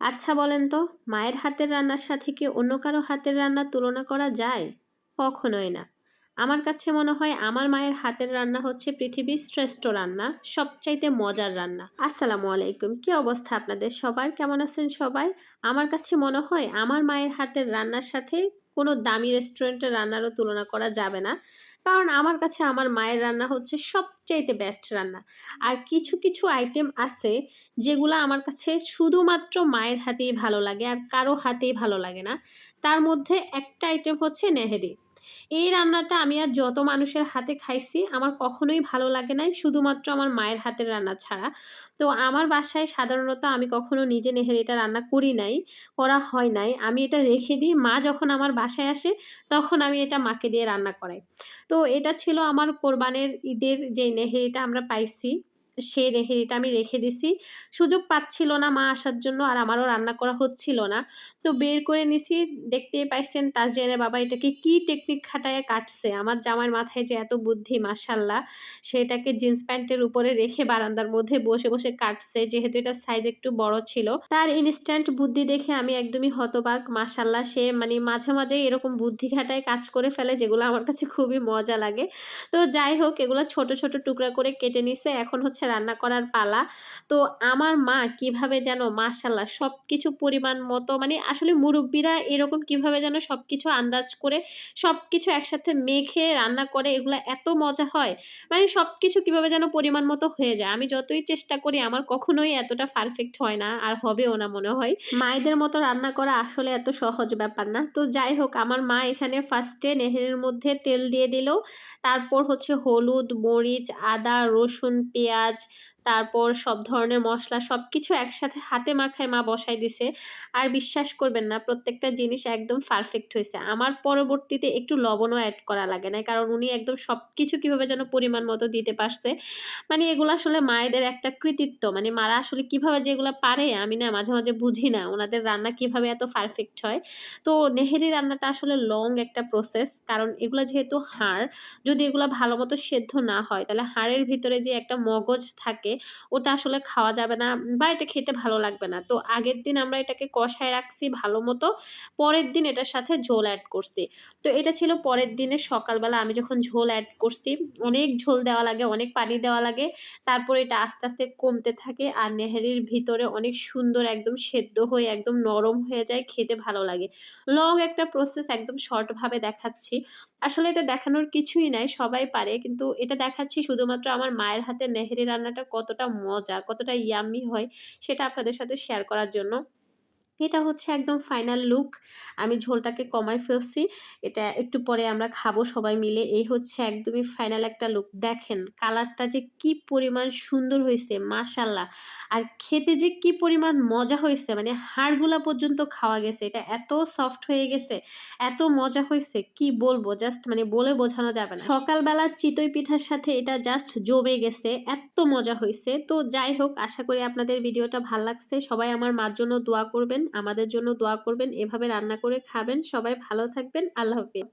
আচ্ছা বলেন তো, মায়ের হাতের রান্নার সাথে কি অন্য কারও হাতের রান্নার তুলনা করা যায়? কখনোই না। আমার কাছে মনে হয় আমার মায়ের হাতের রান্না হচ্ছে পৃথিবীর শ্রেষ্ঠ রান্না, সবচাইতে মজার রান্না। আসসালামু আলাইকুম, কি অবস্থা আপনাদের সবার? কেমন আছেন সবাই? আমার কাছে মনে হয় আমার মায়ের হাতের রান্নার সাথে কোনো দামি রেস্টুরেন্টের রান্নারও তুলনা করা যাবে না। কারণ আমার কাছে আমার মায়ের রান্না হচ্ছে সবচাইতে বেস্ট রান্না। আর কিছু কিছু আইটেম আছে যেগুলো আমার কাছে শুধুমাত্র মায়ের হাতেই ভালো লাগে আর কারও হাতেই ভালো লাগে না। তার মধ্যে একটা আইটেম হচ্ছে নেহেরি এই রান্নাটা আমি আর যত মানুষের হাতে খাইছি, আমার কখনোই ভালো লাগে নাই, শুধুমাত্র আমার মায়ের হাতের রান্না ছাড়া। তো আমার বাসায় সাধারণত আমি কখনো নিজে নেহেরিটা রান্না করি নাই, করা হয় নাই। আমি এটা রেখে দিই, মা যখন আমার বাসায় আসে, তখন আমি এটা মাকে দিয়ে রান্না করাই। তো এটা ছিল আমার কোরবানের ঈদের যে নেহেরিটা আমরা পাইছি। সেই রেহেড়িটা আমি রেখে দিছি। সুযোগ পাচ্ছিল না মা আসার জন্য আর আমারও রান্না করা হচ্ছিল না। তো বের করে নিছি, দেখতেই পাইছেন তাজরিয়ানের বাবা এটাকে কি টেকনিক খাটায় কাটছে। আমার জামার মাথায় যে এত বুদ্ধি মাসাল্লাহ সেটাকে জিন্স প্যান্টের উপরে রেখে বারান্দার মধ্যে বসে বসে কাটছে। যেহেতু এটা সাইজ একটু বড় ছিল, তার ইনস্ট্যান্ট বুদ্ধি দেখে আমি একদমই হতবাক। মাসাল্লাহ সে মানে মাঝে মাঝে এরকম বুদ্ধি খাটায় কাজ করে ফেলে, যেগুলো আমার কাছে খুবই মজা লাগে। তো যাই হোক, এগুলো ছোট ছোট টুকরা করে কেটে নিছে। এখন হচ্ছে রান্না করার পালা। তো আমার মা কীভাবে যেন মাশাল্লাহ সব কিছু পরিমাণ মতো মানে আসলে মুরব্বীরা এরকম কীভাবে যেন সব কিছু আন্দাজ করে সব কিছু একসাথে মেখে রান্না করে, এগুলো এত মজা হয়। মানে সব কিছু কীভাবে যেন পরিমাণ মতো হয়ে যায়। আমি যতই চেষ্টা করি, আমার কখনোই এতটা পারফেক্ট হয় না, আর হবেও না মনে হয়। মায়েদের মতো রান্না করা আসলে এত সহজ ব্যাপার না। তো যাই হোক, আমার মা এখানে ফার্স্টে নেহেরের মধ্যে তেল দিয়ে দিল। তারপর হচ্ছে হলুদ, মরিচ, আদা, রসুন, পেঁয়াজ much. তারপর সব ধরনের মশলা সব কিছু একসাথে হাতে মাখায় মা বসাই দিছে। আর বিশ্বাস করবেন না, প্রত্যেকটা জিনিস একদম পারফেক্ট হয়েছে। আমার পরবর্তীতে একটু লবণও অ্যাড করা লাগে না কারণ উনি একদম সব কিছু কীভাবে যেন পরিমাণ মতো দিতে পারছে। মানে এগুলো আসলে মায়েদের একটা কৃতিত্ব মানে মারা আসলে কীভাবে যেগুলো পারে আমি না মাঝে মাঝে বুঝি না, ওনাদের রান্না কীভাবে এত পারফেক্ট হয়। তো নেহেরি রান্নাটা আসলে লং একটা প্রসেস কারণ এগুলো যেহেতু হাড়, যদি এগুলো ভালো মতো সেদ্ধ না হয়, তাহলে হাড়ের ভিতরে যে একটা মগজ থাকে ওটা আসলে খাওয়া যাবে না বা এটা খেতে ভালো লাগবে না। তো আগের দিন আমরা এটাকে কষায় রাখছি ভালো মতো, পরের দিন এটার সাথে ঝোল অ্যাড করছি। তো এটা ছিল পরের দিনের সকালবেলা, আমি যখন ঝোল অ্যাড করছি, অনেক ঝোল দেওয়া লাগে, অনেক পানি দেওয়া লাগে, তারপর এটা আস্তে আস্তে কমতে থাকে আর নেহারির ভিতরে অনেক সুন্দর একদম সেদ্ধ হয়ে, একদম নরম হয়ে যায়, খেতে ভালো লাগে। লং একটা প্রসেস একদম শর্টভাবে দেখাচ্ছি। আসলে এটা দেখানোর কিছুই নাই, সবাই পারে, কিন্তু এটা দেখাচ্ছি শুধুমাত্র আমার মায়ের হাতে নেহেরি রান্নাটা কতটা মজা কতটা ইয়াম্মি হয় সেটা আপনাদের সাথে শেয়ার করার জন্য। এটা হচ্ছে একদম ফাইনাল লুক আমি ঝোলটাকে কমাই ফেলছি। এটা একটু পরে আমরা খাব সবাই মিলে। এই হচ্ছে একদমই ফাইনাল একটা লুক দেখেন কালারটা যে কি পরিমাণ সুন্দর হয়েছে মাশাল্লাহ আর খেতে যে কি পরিমাণ মজা হয়েছে মানে হাড়গুলা পর্যন্ত খাওয়া গেছে। এটা এত সফট হয়ে গেছে, এত মজা হয়েছে, কি বলব? জাস্ট মানে বলে বোঝানো যাবে না। সকালবেলা চিতই পিঠার সাথে এটা জাস্ট জমে গেছে, এত মজা হয়েছে। তো যাই হোক, আশা করি আপনাদের ভিডিওটা ভালো লাগছে। সবাই আমার মার জন্য দোয়া করবেন। আমাদের জন্য দোয়া করবেন এভাবে রান্না করে খাবেন। সবাই ভালো থাকবেন। আল্লাহ হাফিজ।